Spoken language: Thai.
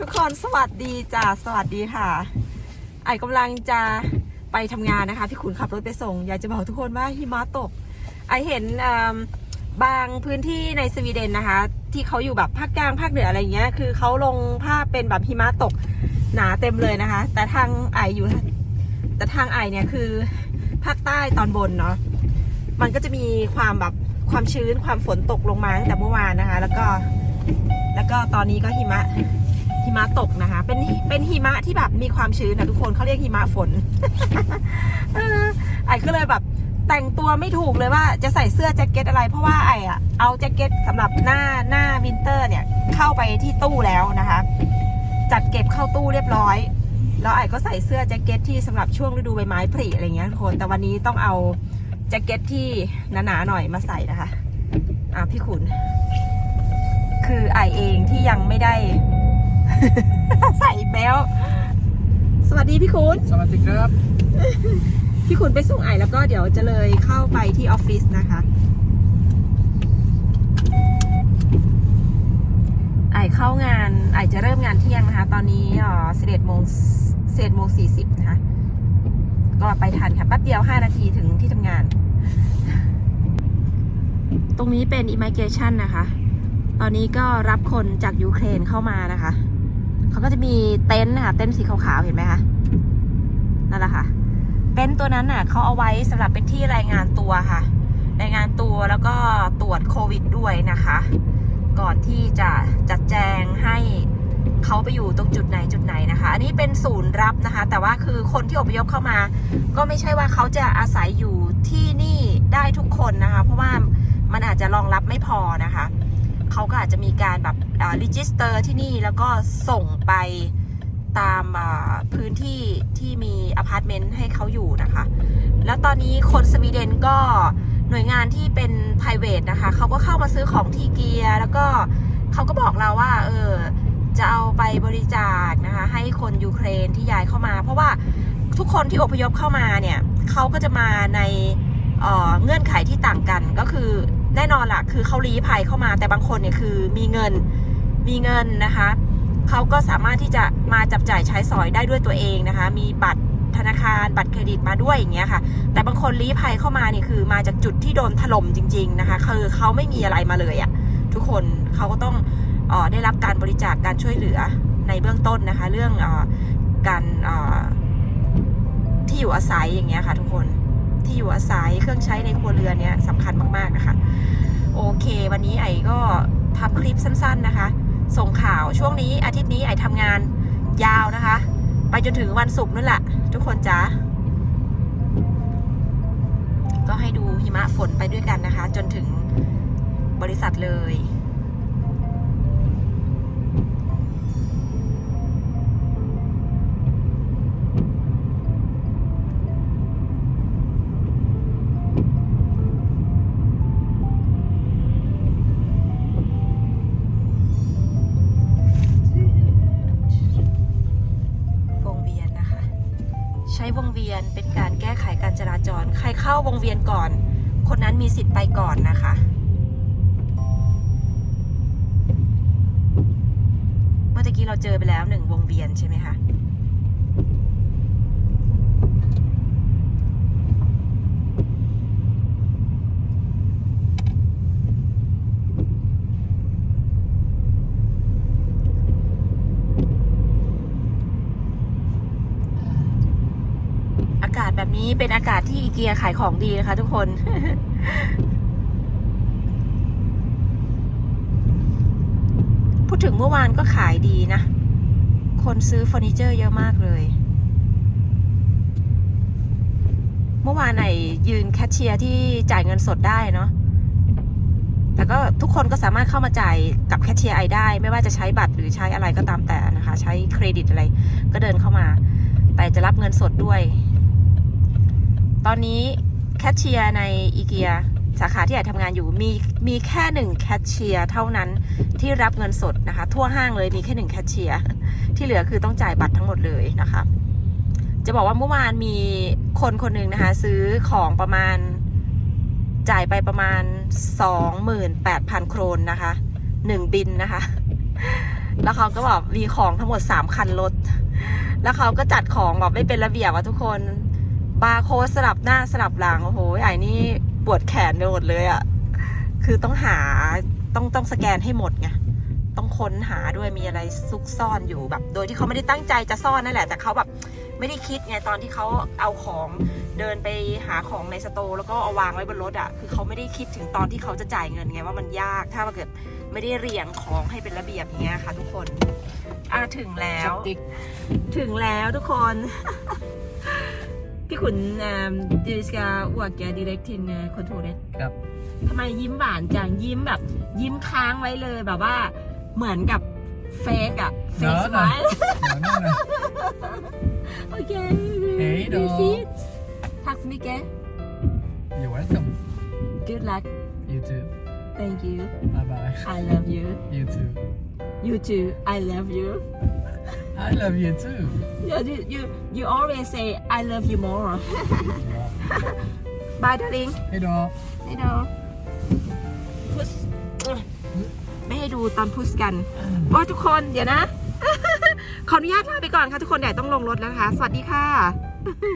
ทุกคนสวัสดีจ้าสวัสดีค่ะ ไอ้กำลังจะไปทำงานนะคะ พี่ขุนขับรถไปส่ง อยากจะบอกทุกคนว่าหิมะตก ไอเห็นบางพื้นที่ในสวีเดนนะคะ ที่เขาอยู่แบบภาคกลางภาคเหนืออะไรเงี้ย คือเขาลงภาพเป็นแบบหิมะตกหนาเต็มเลยนะคะ แต่ทางไออยู่ แต่ทางไอเนี่ยคือภาคใต้ตอนบนเนาะ มันก็จะมีความแบบความชื้นความฝนตกลงมาตั้งแต่เมื่อวานนะคะ แล้วก็ แล้วก็ตอนนี้ก็หิมะ หิมะตกนะคะ เป็นเป็นหิมะที่แบบมีความชื้นนะทุกคนเขาเรียกหิมะฝนไอ้ก็เลยแบบแต่งตัวไม่ถูกเลยว่าจะใส่เสื้อแจ็คเก็ตอะไร เพราะว่าไอ้อะเอาแจ็คเก็ตสำหรับหน้าหน้าวินเตอร์เนี่ยเข้าไปที่ตู้แล้วนะคะ จัดเก็บเข้าตู้เรียบร้อย แล้วไอ้ก็ใส่เสื้อแจ็คเก็ตที่สำหรับช่วงฤดูใบไม้ผลิอะไรเงี้ยทุกคนแต่วันนี้ต้องเอาแจ็คเก็ตที่หนาๆหน่อยมาใส่นะคะอะพี่ขุน คือไอเองที่ยังไม่ได้ ใส่แบลสวัสดีพี่คุณสวัสดีครับ พี่คุณไปส่งไอแล้วก็เดี๋ยวจะเลยเข้าไปที่ออฟฟิศนะคะ ไอเข้างานไอจะเริ่มงานเที่ยงนะคะ ตอนนี้อ๋อสิบเอ็ดโมงสิบเอ็ดโมงสี่สิบนะคะ ก็ไปทันค่ะแป๊บเดียวห้านาทีถึงที่ทำงาน ตรงนี้เป็น immigration นะคะ ตอนนี้ก็รับคนจากยูเครนเข้ามานะคะ เขาก็จะมีเต็นท์นะคะเต็นท์สีขาวๆเห็นไหมคะนั่นแหละค่ะเต็นท์ตัวนั้นน่ะเขาเอาไว้สำหรับเป็นที่รายงานตัวค่ะ รายงานตัวแล้วก็ตรวจโควิดด้วยนะคะ ก่อนที่จะจัดแจงให้เขาไปอยู่ตรงจุดไหนจุดไหนนะคะ อันนี้เป็นศูนย์รับนะคะ แต่ว่าคือคนที่อพยพเข้ามา ก็ไม่ใช่ว่าเขาจะอาศัยอยู่ที่นี่ได้ทุกคนนะคะ เพราะว่ามันอาจจะรองรับไม่พอนะคะ เขาก็อาจจะมีการแบบรีจิสเตอร์ที่นี่แล้วก็ส่งไปตามพื้นที่ที่มีอพาร์ตเมนต์ให้เขาอยู่นะคะ แล้วตอนนี้คนสวีเดนก็หน่วยงานที่เป็น p r i v a t นะคะเขาก็เข้ามาซื้อของที่เกียร์แล้วก็เขาก็บอกเราว่า เออจะเอาไปบริจาคนะคะ ให้คนยูเครนที่ย้ายเข้ามา เพราะว่าทุกคนที่อพยพเข้ามาเนี่ยเขาก็จะมาในเออเงื่อนไขที่ต่างกันก็คือ แน่นอนล่ะ คือเขาลี้ภัยเข้ามา แต่บางคนเนี่ยคือมีเงินมีเงินนะคะเขาก็สามารถที่จะมาจับจ่ายใช้สอยได้ด้วยตัวเองนะคะ มีบัตรธนาคารบัตรเครดิตมาด้วยอย่างเงี้ยค่ะ แต่บางคนลี้ภัยเข้ามาเนี่ยคือมาจากจุดที่โดนถล่มจริง ๆนะคะ คือเขาไม่มีอะไรมาเลยอะทุกคนเขาก็ต้องออได้รับการบริจาคการช่วยเหลือในเบื้องต้นนะคะ เรื่องออการออที่อยู่อาศัยอย่างเงี้ยค่ะทุกคน ที่อยู่อาศัยเครื่องใช้ในครัวเรือนเนี้ยสำคัญมากๆนะคะ โอเค วันนี้ไอ้ก็ทำคลิปสั้น ๆนะคะ ส่งข่าวช่วงนี้อาทิตย์นี้ไอ้ทำงานยาวนะคะ ไปจนถึงวันศุกร์นั่นแหละทุกคนจ้าก็ให้ดูหิมะฝนไปด้วยกันนะคะ จนถึงบริษัทเลย ใช้วงเวียนเป็นการแก้ไขการจราจร ใครเข้าวงเวียนก่อน คนนั้นมีสิทธิ์ไปก่อนนะคะ เมื่อกี้เราเจอไปแล้วหนึ่งวงเวียนใช่ไหมคะ อากาศแบบ นี้เป็นอากาศที่อีเกียขายของดีนะคะทุกคน พูดถึงเมื่อวานก็ขายดีนะ คนซื้อเฟอร์นิเจอร์เยอะมากเลย เมื่อวานไหนยืนแคชเชียร์ที่จ่ายเงินสดได้เนาะแต่ก็ทุกคนก็สามารถเข้ามาจ่ายกับแคชเชียร์ไอได้ ไม่ว่าจะใช้บัตรหรือใช้อะไรก็ตามแต่นะคะ ใช้เครดิตอะไร ก็เดินเข้ามา แต่จะรับเงินสดด้วย ตอนนี้แคชเชียร์ในอีเกียสาขาที่ไอทำงานอยู่มีมีแค่หนึ่งแคชเชียร์เท่านั้นที่รับเงินสดนะคะ ทั่วห้างเลยมีแค่หนึ่งแคชเชียร์ที่เหลือคือต้องจ่ายบัตรทั้งหมดเลยนะคะ จะบอกว่าเมื่อวานมีคนคนหนึ่งนะคะ ซื้อของประมาณจ่ายไปประมาณ 28,000 โครนนะคะหนึ่งบินนะคะ แล้วเขาก็แบบมีของทั้งหมดสามคันรถ แล้วเขาก็จัดของแบบไม่เป็นระเบียบอะทุกคน บาร์โค้ดสลับหน้าสลับหลังโอ้โหไอ้นี่ปวดแขนไปหมดเลยอะคือต้องหาต้องต้องสแกนให้หมดไงต้องค้นหาด้วยมีอะไรซุกซ่อนอยู่แบบ โดยที่เขาไม่ได้ตั้งใจจะซ่อนนั่นแหละ แต่เขาแบบไม่ได้คิดไงตอนที่เขาเอาของเดินไปหาของในสโตร์แล้วก็เอาวางไว้บนรถอะคือเขาไม่ได้คิดถึงตอนที่เขาจะจ่ายเงินไงว่ามันยากถ้าเกิดไม่ได้เรียงของให้เป็นระเบียบอย่างเงี้ยค่ะ ทุกคนอะถึงแล้วติ๊กถึงแล้วทุกคน พี่ขุนดิสกาอวกแกดีเรกทินคอนโทรเครับทำไมยิ้มหวานจังยิ้มแบบ ยิ้มค้างไว้เลยแบบว่า เหมือนกับเฟกอะเฟกเนอะสไมล์เดี๋ยวนั่นนะโอเค Hej då. Fint. Tack så mycket You're welcome Good luck You too Thank you Bye bye I love you You too You too I love you I love you too you you you, you always say I love you more Bye darling Hejdå ไม่ดูพุสไม่ให้ดูตอนพุสกันโอ้ยทุกคนเดี๋ยวนะ ขออนุญาตลาไปก่อนค่ะ ทุกคนเดี๋ยวต้องลงรถแล้วนะคะ สวัสดีค่ะ